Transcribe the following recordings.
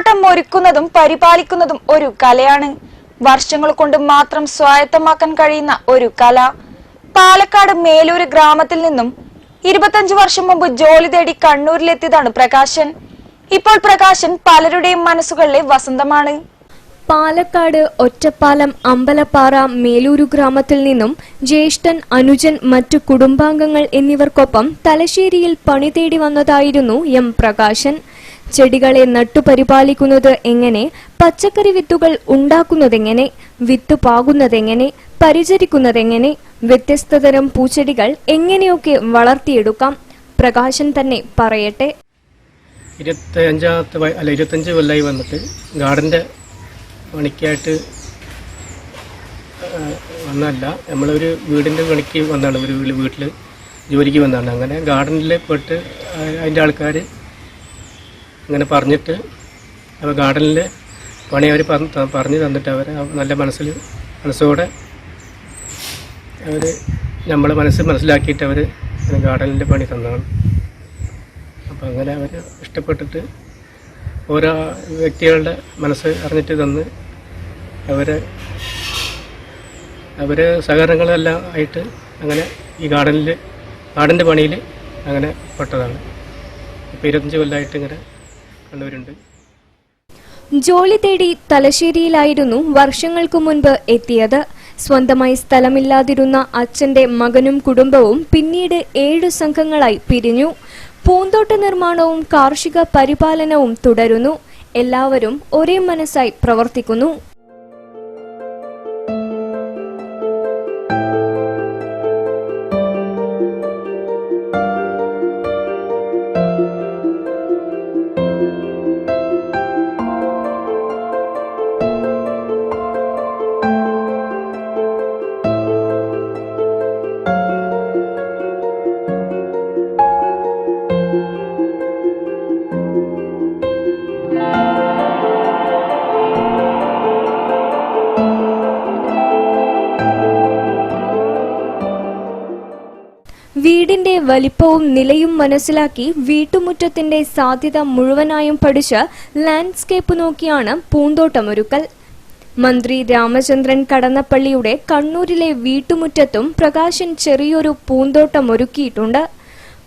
പൂന്തോട്ടം ഒരുക്കുന്നതും പരിപാലിക്കുന്നതും ഒരു കലയാണ്. വർഷങ്ങൾ കൊണ്ട് മാത്രം സ്വായത്തമാക്കാൻ കഴിയുന്ന ഒരു കല. പാലക്കാട് മേലൂര് ഗ്രാമത്തിൽ നിന്നും ഇരുപത്തഞ്ചു വർഷം മുമ്പ് ജോലി തേടി കണ്ണൂരിലെത്തിയതാണ് പ്രകാശൻ. ഇപ്പോൾ പ്രകാശൻ പലരുടെയും മനസ്സുകളിലെ വസന്തമാണ്. പാലക്കാട് ഒറ്റപ്പാലം അമ്പലപ്പാറ മേലൂരു ഗ്രാമത്തിൽ നിന്നും ജ്യേഷ്ഠൻ അനുജൻ മറ്റു കുടുംബാംഗങ്ങൾ എന്നിവർക്കൊപ്പം തലശ്ശേരിയിൽ പണി തേടി വന്നതായിരുന്നു എം പ്രകാശൻ. ചെടികളെ നട്ടുപരിപാലിക്കുന്നത് എങ്ങനെ? പച്ചക്കറി വിത്തുകൾ ഉണ്ടാക്കുന്നതെങ്ങനെ? വിത്ത് പാകുന്നതെങ്ങനെ? പരിചരിക്കുന്നതെങ്ങനെ? വ്യത്യസ്ത തരം പൂച്ചെടികൾ എങ്ങനെയൊക്കെ വളർത്തിയെടുക്കാം? പ്രകാശൻ തന്നെ പറയട്ടെ. ഇരുപത്തി അഞ്ചാമത്തെ അല്ല ഇരുപത്തഞ്ച് കൊല്ലമായി വന്നിട്ട് ഗാർഡന്റെ പണിക്കായിട്ട് വന്നല്ല നമ്മളൊരു വീടിന്റെ പണിക്ക് വന്നതാണ് ഒരു വീട്ടിൽ ജോലിക്ക് വന്നതാണ് അങ്ങനെ ഗാർഡനിൽ പെട്ട് ആ- അതിന്റെ ആൾക്കാർ അങ്ങനെ പറഞ്ഞിട്ട് അപ്പോൾ ഗാർഡനിൽ പണി അവർ പറഞ്ഞു തന്നിട്ട് അവർ നല്ല മനസ്സിൽ മനസ്സോടെ അവർ നമ്മളെ മനസ്സ് മനസ്സിലാക്കിയിട്ട് അവർ ഗാർഡനിന്റെ പണി തന്നതാണ്. അപ്പം അങ്ങനെ അവർ ഇഷ്ടപ്പെട്ടിട്ട് ഓരോ വ്യക്തികളുടെ മനസ്സ് അറിഞ്ഞിട്ട് തന്ന് അവരെ അവരെ സഹകരണങ്ങളെല്ലാം ആയിട്ട് അങ്ങനെ ഈ ഗാർഡനിൽ ഗാർഡന്റെ പണിയിൽ അങ്ങനെ പെട്ടതാണ്. ഇപ്പോൾ ഇരുപത്തഞ്ച് കൊല്ലമായിട്ട് ഇങ്ങനെ കണ്ണൂരുണ്ട് ജോലി തേടി തലശ്ശേരിയിലായിരുന്നു വർഷങ്ങൾക്കു മുൻപ് എത്തിയത്. സ്വന്തമായി സ്ഥലമില്ലാതിരുന്ന അച്ഛന്റെ മകനും കുടുംബവും പിന്നീട് ഏഴു സംഘങ്ങളായി പിരിഞ്ഞു. പൂന്തോട്ട നിർമ്മാണവും കാർഷിക പരിപാലനവും തുടരുന്നു. എല്ലാവരും ഒരേ മനസ്സായി പ്രവർത്തിക്കുന്നു. വീടിന്റെ വലിപ്പവും നിലയും മനസ്സിലാക്കി വീട്ടുമുറ്റത്തിന്റെ സാധ്യത മുഴുവനായും പഠിച്ച് ലാൻഡ്സ്കേപ്പ് നോക്കിയാണ് പൂന്തോട്ടമൊരുക്കൽ. മന്ത്രി രാമചന്ദ്രൻ കടന്നപ്പള്ളിയുടെ കണ്ണൂരിലെ വീട്ടുമുറ്റത്തും പ്രകാശൻ ചെറിയൊരു പൂന്തോട്ടം ഒരുക്കിയിട്ടുണ്ട്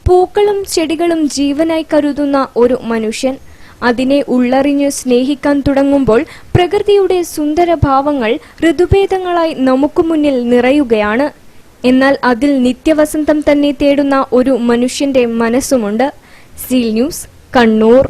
പൂക്കളും ചെടികളും ജീവനായി കരുതുന്ന ഒരു മനുഷ്യൻ. അതിനെ ഉള്ളറിഞ്ഞ് സ്നേഹിക്കാൻ തുടങ്ങുമ്പോൾ പ്രകൃതിയുടെ സുന്ദരഭാവങ്ങൾ ഋതുഭേദങ്ങളായി നമുക്ക് മുന്നിൽ നിറയുകയാണ്. എന്നാൽ അതിൽ നിത്യവസന്തം തന്നെ തേടുന്ന ഒരു മനുഷ്യന്റെ മനസ്സുമുണ്ട്. Seal news Kannur.